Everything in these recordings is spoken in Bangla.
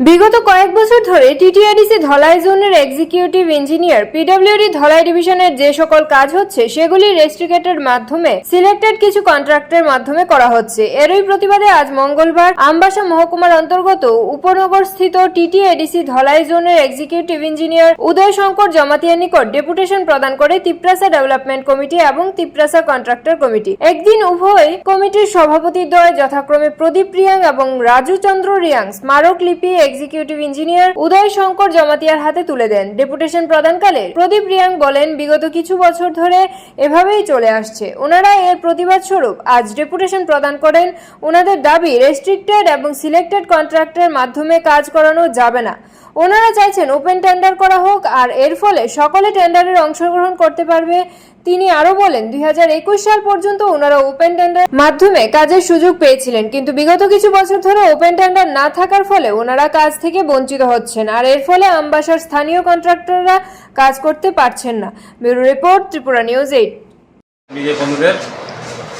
বিগত কয়েক বছর ধরে টিটিআরডিসি ধলাই জোনের এক্সিকিউটিভ ইঞ্জিনিয়ার পিডব্লিউডি ধলাই ডিভিশনের যে সকল কাজ হচ্ছে, সেগুলি রেস্ট্রিকেটের মাধ্যমে সিলেক্টেড কিছু কন্ট্রাক্টের মাধ্যমে করা হচ্ছে। এরই প্রতিবাদে আজ মঙ্গলবার আমবাসা মহকুমার অন্তর্গত উপনগর স্থিত টিটিএডিসি ধলাই জোনের এক্সিকিউটিভ ইঞ্জিনিয়ার উদয় শঙ্কর জমাতিয়ার নিকট ডেপুটেশন প্রদান করে তিপ্রাসা ডেভেলপমেন্ট কমিটি এবং তিপ্রাসা কন্ট্রাক্টর কমিটি একদিন উভয় কমিটির সভাপতিদ্বয় যথাক্রমে প্রদীপ রিয়াং এবং রাজু চন্দ্র রিয়াং স্মারকলিপি এক্সিকিউটিভ ইঞ্জিনিয়ার উদয় শঙ্কর জমাতিয়ার হাতে তুলে দেন। ডেপুটেশন প্রদানকালে প্রদীপ রিয়াং বলেন, বিগত কিছু বছর ধরে এভাবেই চলে আসছে। ওনারা এর প্রতিবাদ স্বরূপ আজ ডেপুটেশন প্রদান করেন। ওনাদের দাবি রেস্ট্রিক্টেড এবং সিলেক্টেড কন্ট্রাক্টের মাধ্যমে কাজ করানো যাবে না। ওনারা চাইছেন ওপেন টেন্ডার করা হোক, আর এর ফলে সকলে টেন্ডারের অংশগ্রহণ করতে পারবে। তিনি আরও বলেন, দুই হাজার একুশ সাল পর্যন্ত ওনারা ওপেন টেন্ডার মাধ্যমে কাজের সুযোগ পেয়েছিলেন, কিন্তু বিগত কিছু বছর ধরে ওপেন টেন্ডার না থাকার ফলে ওনারা কাজ থেকে বঞ্চিত হচ্ছেন, আর এর ফলে আমবাসার স্থানীয় কন্ট্রাক্টররা কাজ করতে পারছেন না। Bureau report, Tripura news eight.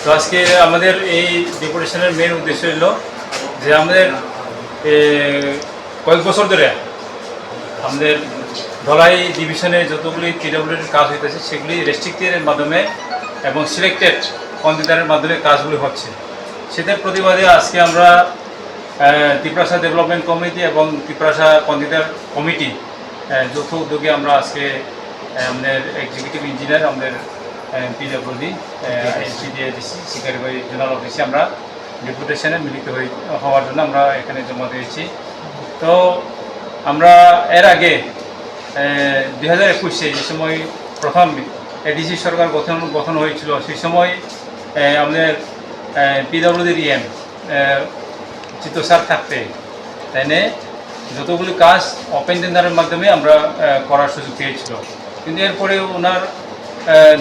তো আজকে আমাদের এই ডেপুটেশনের মেন উদ্দেশ্য হলো যে আমাদের কয়েক বছর ধরে আমাদের ধলাই ডিভিশনে যতগুলি পিডব্লিউডির কাজ হইতেছে সেগুলি রেস্ট্রিক্টের মাধ্যমে এবং সিলেক্টেড কন্ট্রাক্টারের মাধ্যমে কাজগুলি হচ্ছে। সেটার প্রতিবাদে আজকে আমরা ত্রিপ্রাসা ডেভেলপমেন্ট কমিটি এবং ত্রিপ্রাসা কন্ট্রাক্টার কমিটি যৌথ উদ্যোগে আমরা আজকে আমাদের এক্সিকিউটিভ ইঞ্জিনিয়ার আমাদের পিডব্লিউডি এনসিডিএডিসি শিকারিবাড়ি জোনাল অফিসে আমরা ডেপুটেশনে মিলিত হই হওয়ার জন্য আমরা এখানে জমা দিয়েছি। তো আমরা এর আগে দুই হাজার একুশে যে সময় প্রথম এডিসি সরকার গঠন গঠন হয়েছিল, সেই সময় আমাদের পিডব্লিউডির ইএম চিত্ত থাকতে। তাই যতগুলি কাজ ওপেন টেন্ডারের মাধ্যমে আমরা করার সুযোগ পেয়েছিল। কিন্তু এরপরে ওনার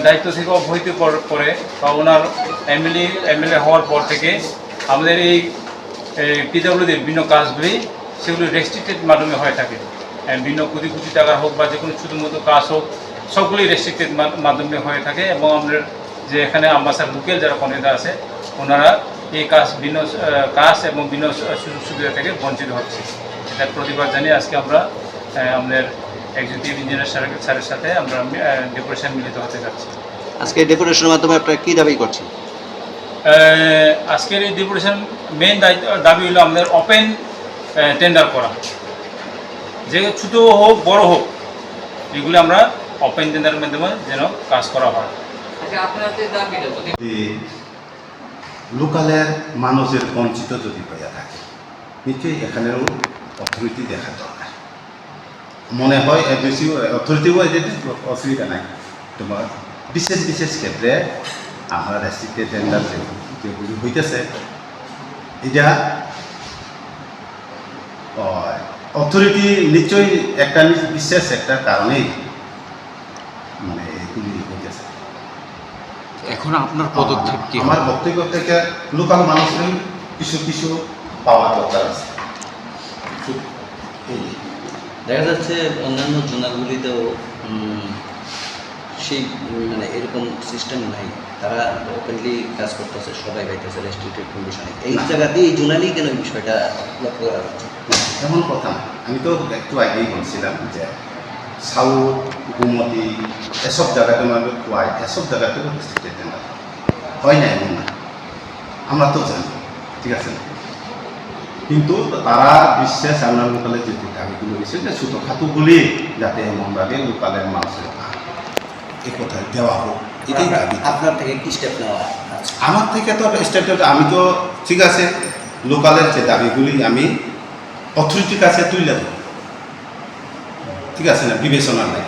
দায়িত্ব থেকে অবহিত পর- পরে বা ওনার এমএলএ এমএলএ হওয়ার পর থেকে আমাদের এই পিডব্লিউডির বিভিন্ন কাজগুলি সেগুলি রেস্ট্রিক্টেড মাধ্যমে হয়ে থাকে। বিভিন্ন কোটি কোটি টাকার হোক বা যে কোনো ছোটো মতো কাজ হোক সবগুলি রেস্ট্রিক্টেড মাধ্যমে হয়ে থাকে এবং আমাদের যে এখানে আম্বাসার লোকেল যারা কনেদা আছে ওনারা এই কাজ ভিন্ন কাজ এবং ভিন্ন সুযোগ সুবিধা থেকে বঞ্চিত হচ্ছে। এটার প্রতিবাদ জানিয়ে আজকে আমরা আমাদের এক্সিকিউটিভ ইঞ্জিনিয়ার স্যারের স্যারের সাথে আমরা ডেকোরেশন মিলিত হতে যাচ্ছি। আজকে ডেকোরেশনের মাধ্যমে আপনারা কী দাবি করছেন? আজকের এই ডেপুটেশন মেন দায়িত্ব দাবি হলো আমাদের ওপেন টেন্ডার করা। যে ছোটো হোক বড় হোক এগুলো আমরা ওপেন টেন্ডারের মাধ্যমে যেন কাজ করা হয়। আচ্ছা লোকালের মানুষের বঞ্চিত যদি হয়ে থাকে নিশ্চয়ই এখানেও অর্থনীতি দেখা দরকার। মনে হয় বেশি অর্থনীতিও এদের অসুবিধা নাই। তোমার বিশেষ বিশেষ ক্ষেত্রে আমরা রেস্ট্রিক্টেড টেন্ডার যেগুলি হইতেছে এটা অথরিটি নিশ্চয়ই একটা বিশেষ একটা কারণেই মানে এগুলি হইতেছে। এখন আপনার পদক্ষেপ কি? আমার বক্তব্য থেকে লোকাল মানুষের কিছু কিছু পাওয়া দরকার আছে। দেখা যাচ্ছে অন্যান্য জোনাগুলিতেও সেই মানে এরকম সিস্টেম নাই। তারা ওপেনলি কাজ করতেছে, সবাই পাইতেছে রেস্ট্রিক্টেড কন্ডিশনে এই না। জায়গাতে এই জোনালি কেন এই বিষয়টা লক্ষ্য করা হচ্ছে? এমন কথা আমি তো একটু আগেই বলছিলাম যে সাউথ, গুমতি, এসব জায়গাতে মানে কোয়াই এসব জায়গাতে রেস্ট্রিক্টেড হয় না, এমন না। আমরা তো জানি, ঠিক আছে কিন্তু তারা বিশ্বাস আমরা লোকালে যে দাবিগুলো দিচ্ছে যে ছোটোখাটোগুলি যাতে এমনভাবে লোকালের মানুষের পায়। কথায় কথা দেওয়া হোক এটাই দাবি। আপনার থেকে কি স্টেপ নেওয়া আমার থেকে তো স্টেপ আমি তো ঠিক আছে লোকালের যে দাবিগুলি আমি অথরিটির কাছে তুলে দেব ঠিক আছে না বিবেচনা নেই।